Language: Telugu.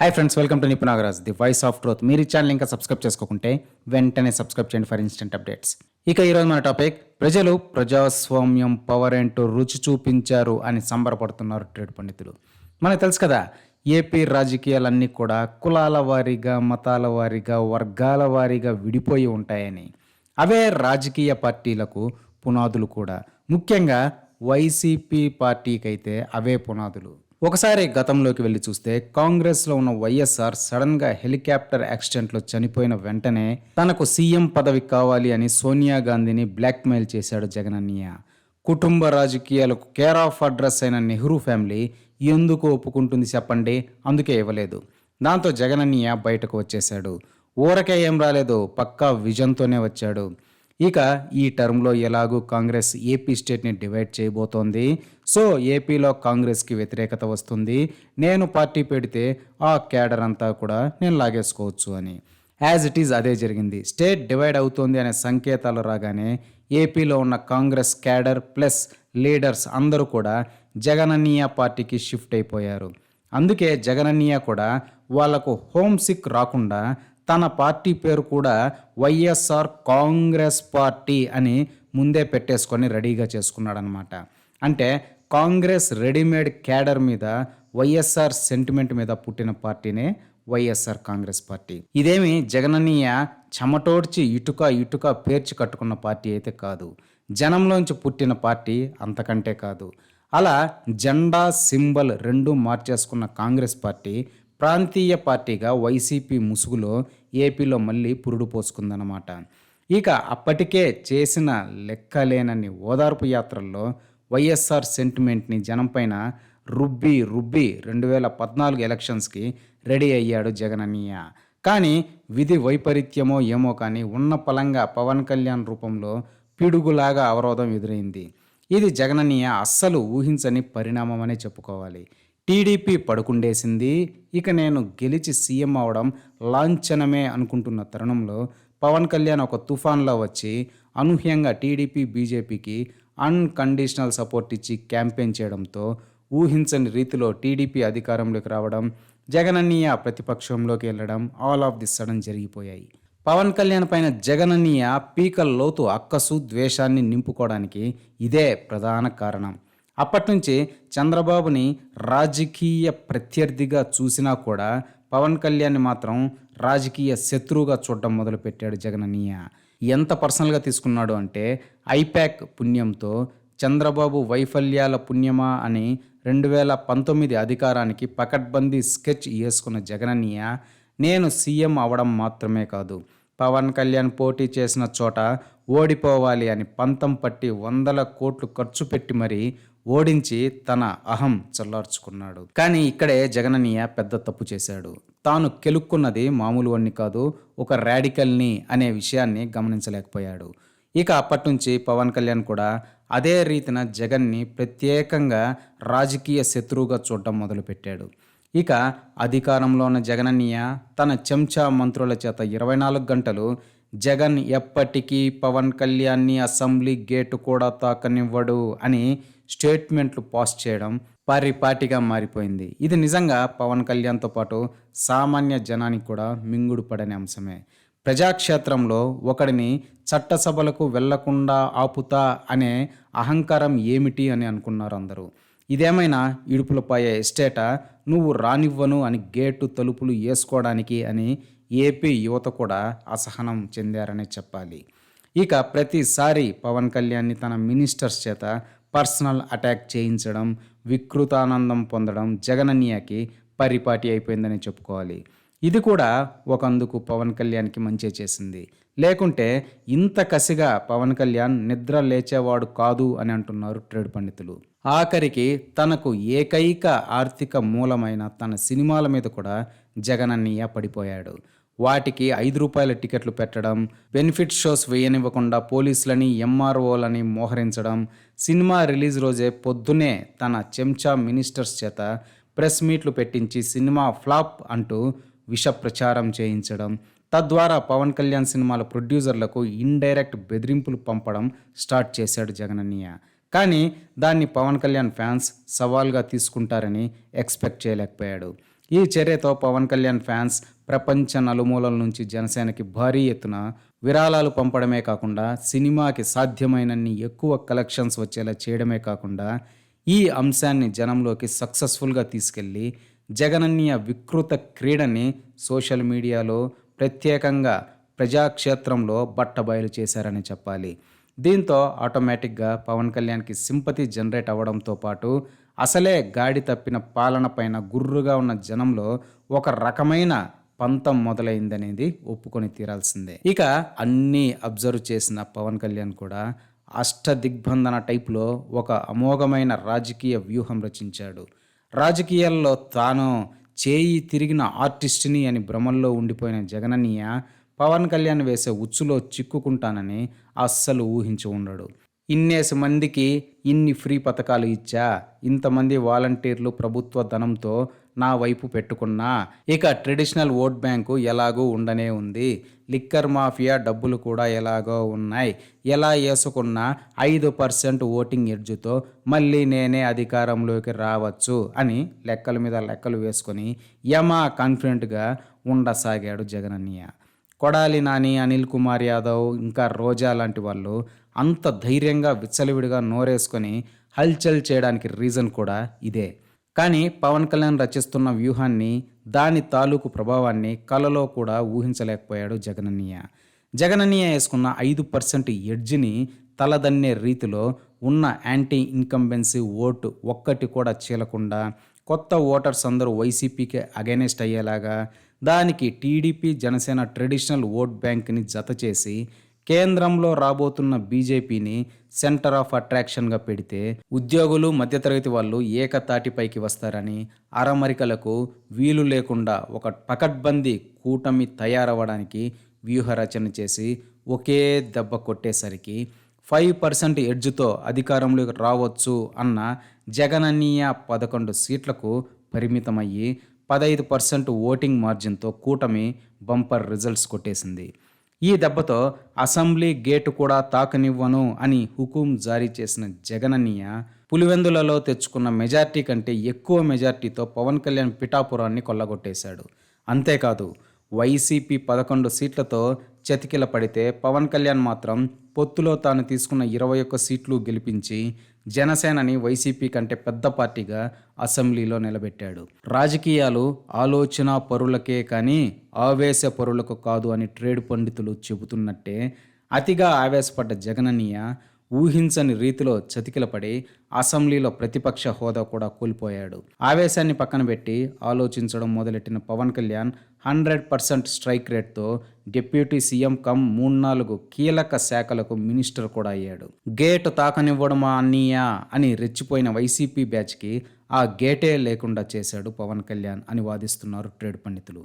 Hi friends welcome to Nipunagaraj the voice of truth మీరు ఈ ఛానల్ ఇంకా సబ్స్క్రైబ్ చేసుకోకుంటే వెంటనే సబ్స్క్రైబ్ చేయండి ఫర్ ఇన్స్టెంట్ అప్డేట్స్ ఇక ఈరోజు మన టాపిక్ ప్రజలు ప్రజాస్వామ్యం పవర్ ఏంటో రుచి చూపించారు అని సంబరపడుతున్నారు ట్రేడ్ పండితులు. మనకు తెలుసు కదా ఏపీ రాజకీయాలన్నీ కూడా కులాల వారీగా మతాల వారీగా వర్గాల వారీగా విడిపోయి ఉంటాయని. అవే రాజకీయ పార్టీలకు పునాదులు కూడా. ముఖ్యంగా వైసీపీ పార్టీకి అయితే అవే పునాదులు. ఒకసారి గతంలోకి వెళ్ళి చూస్తే కాంగ్రెస్లో ఉన్న వైఎస్ఆర్ సడన్గా హెలికాప్టర్ యాక్సిడెంట్లో చనిపోయిన వెంటనే తనకు సీఎం పదవి కావాలి అని సోనియా గాంధీని బ్లాక్మెయిల్ చేశాడు జగనన్నయ్య కుటుంబ రాజకీయాలకు కేర్ ఆఫ్ అడ్రస్ అయిన నెహ్రూ ఫ్యామిలీ ఎందుకు ఒప్పుకుంటుంది చెప్పండి? అందుకే ఇవ్వలేదు. దాంతో జగనన్నయ్య బయటకు వచ్చేశాడు. ఊరకే ఏం రాలేదు. పక్కా విజన్తోనే వచ్చాడు. ఇక ఈ టర్మ్లో ఎలాగూ కాంగ్రెస్ ఏపీ స్టేట్ని డివైడ్ చేయబోతోంది. సో ఏపీలో కాంగ్రెస్కి వ్యతిరేకత వస్తుంది. నేను పార్టీ పెడితే ఆ క్యాడర్ అంతా కూడా నేను లాగేసుకోవచ్చు అని. యాజ్ ఇట్ ఈజ్ అదే జరిగింది. స్టేట్ డివైడ్ అవుతోంది అనే సంకేతాలు రాగానే ఏపీలో ఉన్న కాంగ్రెస్ క్యాడర్ ప్లస్ లీడర్స్ అందరూ కూడా జగనన్నీయ పార్టీకి షిఫ్ట్ అయిపోయారు. అందుకే జగనన్నయ్య కూడా వాళ్ళకు హోమ్ సిక్ రాకుండా తన పార్టీ పేరు కూడా వైఎస్ఆర్ కాంగ్రెస్ పార్టీ అని ముందే పెట్టేసుకొని రెడీగా చేసుకున్నాడనమాట అంటే కాంగ్రెస్ రెడీమేడ్ క్యాడర్ మీద వైఎస్ఆర్ సెంటిమెంట్ మీద పుట్టిన పార్టీనే వైఎస్ఆర్ కాంగ్రెస్ పార్టీ. ఇదేమి జగననీయ చెమటోడ్చి ఇటుక ఇటుక పేర్చి కట్టుకున్న పార్టీ అయితే కాదు. జనంలోంచి పుట్టిన పార్టీ అంతకంటే కాదు. అలా జెండా సింబల్ రెండు మార్చేసుకున్న కాంగ్రెస్ పార్టీ ప్రాంతీయ పార్టీగా వైసీపీ ముసుగులో ఏపీలో మళ్ళీ పురుడు పోసుకుందన్నమాట. ఇక అప్పటికే చేసిన లెక్కలేనన్ని ఓదార్పు యాత్రల్లో వైఎస్ఆర్ సెంటిమెంట్ని జనంపైన రుబ్బి రుబ్బి రెండు వేల పద్నాలుగు ఎలక్షన్స్కి రెడీ అయ్యాడు జగనన్నయ్య కానీ విధి వైపరీత్యమో ఏమో కానీ ఉన్న పలంగా పవన్ కళ్యాణ్ రూపంలో పిడుగులాగా అవరోధం ఎదురైంది. ఇది జగనన్నయ్య అస్సలు ఊహించని పరిణామమనే చెప్పుకోవాలి. టీడీపీ పడుకుండేసింది. ఇక నేను గెలిచి సీఎం అవడం లాంఛనమే అనుకుంటున్న తరుణంలో పవన్ కళ్యాణ్ ఒక తుఫాన్లో వచ్చి అనూహ్యంగా టీడీపీ బీజేపీకి అన్కండిషనల్ సపోర్ట్ ఇచ్చి క్యాంపెయిన్ చేయడంతో ఊహించని రీతిలో టీడీపీ అధికారంలోకి రావడం జగనన్నయ్య ప్రతిపక్షంలోకి వెళ్ళడం ఆల్ ఆఫ్ ది సడన్ జరిగిపోయాయి. పవన్ కళ్యాణ్ పైన జగనన్నయ్య పీకల్ లోతు అక్కసు ద్వేషాన్ని నింపుకోవడానికి ఇదే ప్రధాన కారణం. అప్పటి నుంచి చంద్రబాబుని రాజకీయ ప్రత్యర్థిగా చూసినా కూడా పవన్ కళ్యాణ్ మాత్రం రాజకీయ శత్రువుగా చూడడం మొదలుపెట్టాడు జగననీయ ఎంత పర్సనల్గా తీసుకున్నాడు అంటే ఐపాక్ పుణ్యంతో చంద్రబాబు వైఫల్యాల పుణ్యమా అని రెండు వేల పంతొమ్మిది అధికారానికి పకడ్బందీ స్కెచ్ వేసుకున్న జగననీయ నేను సీఎం అవడం మాత్రమే కాదు పవన్ కళ్యాణ్ పోటీ చేసిన చోట ఓడిపోవాలి అని పంతం పట్టి వందల కోట్లు ఖర్చు పెట్టి మరీ ఓడించి తన అహం చల్లార్చుకున్నాడు. కానీ ఇక్కడే జగననీయ పెద్ద తప్పు చేశాడు. తాను కెలుక్కున్నది మామూలు వాణ్ణి కాదు ఒక రాడికల్ని అనే విషయాన్ని గమనించలేకపోయాడు. ఇక అప్పటి నుంచి పవన్ కళ్యాణ్ కూడా అదే రీతిన జగన్ని ప్రత్యేకంగా రాజకీయ శత్రువుగా చూడడం మొదలుపెట్టాడు. ఇక అధికారంలో ఉన్న జగనన్నయ్య తన చెంచా మంత్రుల చేత ఇరవై నాలుగు గంటలు జగన్ ఎప్పటికీ పవన్ కళ్యాణ్ని అసెంబ్లీ గేటు కూడా తాకనివ్వడు అని స్టేట్మెంట్లు పోస్ట్ చేయడం పరిపాటిగా మారిపోయింది. ఇది నిజంగా పవన్ కళ్యాణ్తో పాటు సామాన్య జనానికి కూడా మింగుడు పడని అంశమే. ప్రజాక్షేత్రంలో ఒకడిని చట్టసభలకు వెళ్ళకుండా ఆపుతా అనే అహంకారం ఏమిటి అని అనుకున్నారు అందరూ. ఇదేమైనా ఇడుపులపాయ ఎస్టేటా? నువ్వు రానివ్వను అని గేటు తలుపులు వేసుకోవడానికి అని ఏపీ యువత కూడా అసహనం చెందారనే చెప్పాలి. ఇక ప్రతిసారి పవన్ కళ్యాణ్ని తన మినిస్టర్స్ చేత పర్సనల్ అటాక్ చేయించడం వికృతానందం పొందడం జగనన్యకి పరిపాటి అయిపోయిందని చెప్పుకోవాలి. ఇది కూడా ఒకందుకు పవన్ కళ్యాణ్కి మంచి చేసింది. లేకుంటే ఇంత కసిగా పవన్ కళ్యాణ్ నిద్ర లేచేవాడు కాదు అని అంటున్నారు ట్రేడ్ పండితులు. ఆఖరికి తనకు ఏకైక ఆర్థిక మూలమైన తన సినిమాల మీద కూడా జగనన్నయ్య పడిపోయాడు. వాటికి ఐదు రూపాయల టికెట్లు పెట్టడం బెనిఫిట్ షోస్ వేయనివ్వకుండా పోలీసులని ఎంఆర్ఓలని మోహరించడం సినిమా రిలీజ్ రోజే పొద్దునే తన చెంచా మినిస్టర్స్ చేత ప్రెస్ మీట్లు పెట్టించి సినిమా ఫ్లాప్ అంటూ విష ప్రచారం చేయించడం. తద్వారా పవన్ కళ్యాణ్ సినిమాల ప్రొడ్యూసర్లకు ఇండైరెక్ట్ బెదిరింపులు పంపడం స్టార్ట్ చేశాడు జగనన్నయ్య. కానీ దాన్ని పవన్ కళ్యాణ్ ఫ్యాన్స్ సవాల్గా తీసుకుంటారని ఎక్స్పెక్ట్ చేయలేకపోయాడు. ఈ చర్యతో పవన్ కళ్యాణ్ ఫ్యాన్స్ ప్రపంచ నలుమూలల నుంచి జనసేనకి భారీ ఎత్తున విరాళాలు పంపడమే కాకుండా సినిమాకి సాధ్యమైనన్ని ఎక్కువ కలెక్షన్స్ వచ్చేలా చేయడమే కాకుండా ఈ అంశాన్ని జనంలోకి సక్సెస్ఫుల్గా తీసుకెళ్ళి జగనన్య వికృత క్రీడని సోషల్ మీడియాలో ప్రత్యేకంగా ప్రజాక్షేత్రంలో బట్టబయలు చేశారని చెప్పాలి. దీంతో ఆటోమేటిక్గా పవన్ కళ్యాణ్కి సింపతి జనరేట్ అవ్వడంతో పాటు అసలే గాడి తప్పిన పాలన పైన గుర్రుగా ఉన్న జనంలో ఒక రకమైన పంతం మొదలైందనేది ఒప్పుకొని తీరాల్సిందే. ఇక అన్నీ అబ్జర్వ్ చేసిన పవన్ కళ్యాణ్ కూడా అష్టదిగ్బంధన టైప్లో ఒక అమోఘమైన రాజకీయ వ్యూహం రచించాడు. రాజకీయాల్లో తాను చేయి తిరిగిన ఆర్టిస్ట్ని అని భ్రమల్లో ఉండిపోయిన జగనన్నయ్య పవన్ కళ్యాణ్ వేసే ఉచ్చులో చిక్కుకుంటానని అస్సలు ఊహించి ఉండడు. ఇన్నేసి మందికి ఇన్ని ఫ్రీ పథకాలు ఇచ్చా. ఇంతమంది వాలంటీర్లు ప్రభుత్వ ధనంతో నా వైపు పెట్టుకున్నా. ఇక ట్రెడిషనల్ ఓట్ బ్యాంకు ఎలాగూ ఉండనే ఉంది. లిక్కర్ మాఫియా డబ్బులు కూడా ఎలాగో ఉన్నాయి. ఎలా వేసుకున్నా ఐదు పర్సెంట్ ఓటింగ్ ఎడ్జుతో మళ్ళీ నేనే అధికారంలోకి రావచ్చు అని లెక్కల మీద లెక్కలు వేసుకొని యమా కాన్ఫిడెంట్గా ఉండసాగాడు జగనన్నయ్య. కొడాలి నాని అనిల్ కుమార్ యాదవ్ ఇంకా రోజా లాంటి వాళ్ళు అంత ధైర్యంగా విచ్చలవిడిగా నోరేసుకొని హల్చల్ చేయడానికి రీజన్ కూడా ఇదే. కానీ పవన్ కళ్యాణ్ రచిస్తున్న వ్యూహాన్ని దాని తాలూకు ప్రభావాన్ని కలలో కూడా ఊహించలేకపోయాడు జగనన్నయ్య. జగనన్నయ్య వేసుకున్న ఐదు పర్సెంట్ ఎడ్జ్ని తలదన్నే రీతిలో ఉన్న యాంటీ ఇన్కంబెన్సీ ఓటు ఒక్కటి కూడా చీలకుండా కొత్త ఓటర్స్ అందరూ వైసీపీకి అగైనెస్ట్ అయ్యేలాగా దానికి టీడీపీ జనసేన ట్రెడిషనల్ ఓట్ బ్యాంక్ని జత చేసి కేంద్రంలో రాబోతున్న బీజేపీని సెంటర్ ఆఫ్ అట్రాక్షన్గా పెడితే ఉద్యోగులు మధ్యతరగతి వాళ్ళు ఏకతాటిపైకి వస్తారని అరమరికలకు వీలు లేకుండా ఒక పకడ్బందీ కూటమి తయారవ్వడానికి వ్యూహరచన చేసి ఒకే దెబ్బ కొట్టేసరికి ఫైవ్ పర్సెంట్ ఎడ్జ్తో అధికారంలోకి రావచ్చు అన్న జగనన్నీయ పదకొండు సీట్లకు పరిమితమయ్యి పదహైదు పర్సెంట్ ఓటింగ్ మార్జిన్తో కూటమి బంపర్ రిజల్ట్స్ కొట్టేసింది. ఈ దెబ్బతో అసెంబ్లీ గేటు కూడా తాకనివ్వను అని హుకుం జారీ చేసిన జగనన్నయ్య పులివెందులలో తెచ్చుకున్న మెజార్టీ కంటే ఎక్కువ మెజార్టీతో పవన్ కళ్యాణ్ పిఠాపురాన్ని కొల్లగొట్టేశాడు. అంతేకాదు వైసీపీ పదకొండు సీట్లతో చతికిల పడితే పవన్ కళ్యాణ్ మాత్రం పొత్తులో తాను తీసుకున్న ఇరవై ఒక్క సీట్లు గెలిపించి జనసేనని వైసీపీ కంటే పెద్ద పార్టీగా అసెంబ్లీలో నిలబెట్టాడు. రాజకీయాలు ఆలోచన పరులకే కానీ ఆవేశ పరులకు కాదు అని ట్రేడ్ పండితులు చెబుతున్నట్టే అతిగా ఆవేశపడ్డ జగనన్నయ్య ఊహించని రీతిలో చతికిలపడి అసెంబ్లీలో ప్రతిపక్ష హోదా కూడా కోల్పోయాడు. ఆవేశాన్ని పక్కన పెట్టి ఆలోచించడం మొదలెట్టిన Pawan Kalyan hundred percent strike రేట్తో deputy CM cum మూడు నాలుగు కీలక శాఖలకు మినిస్టర్ కూడా అయ్యాడు. గేట్ తాకనివ్వడమా అన్నయ్య? అని రెచ్చిపోయిన వైసీపీ బ్యాచ్కి ఆ గేటే లేకుండా చేశాడు పవన్ కళ్యాణ్ అని వాదిస్తున్నారు ట్రేడ్ పండితులు.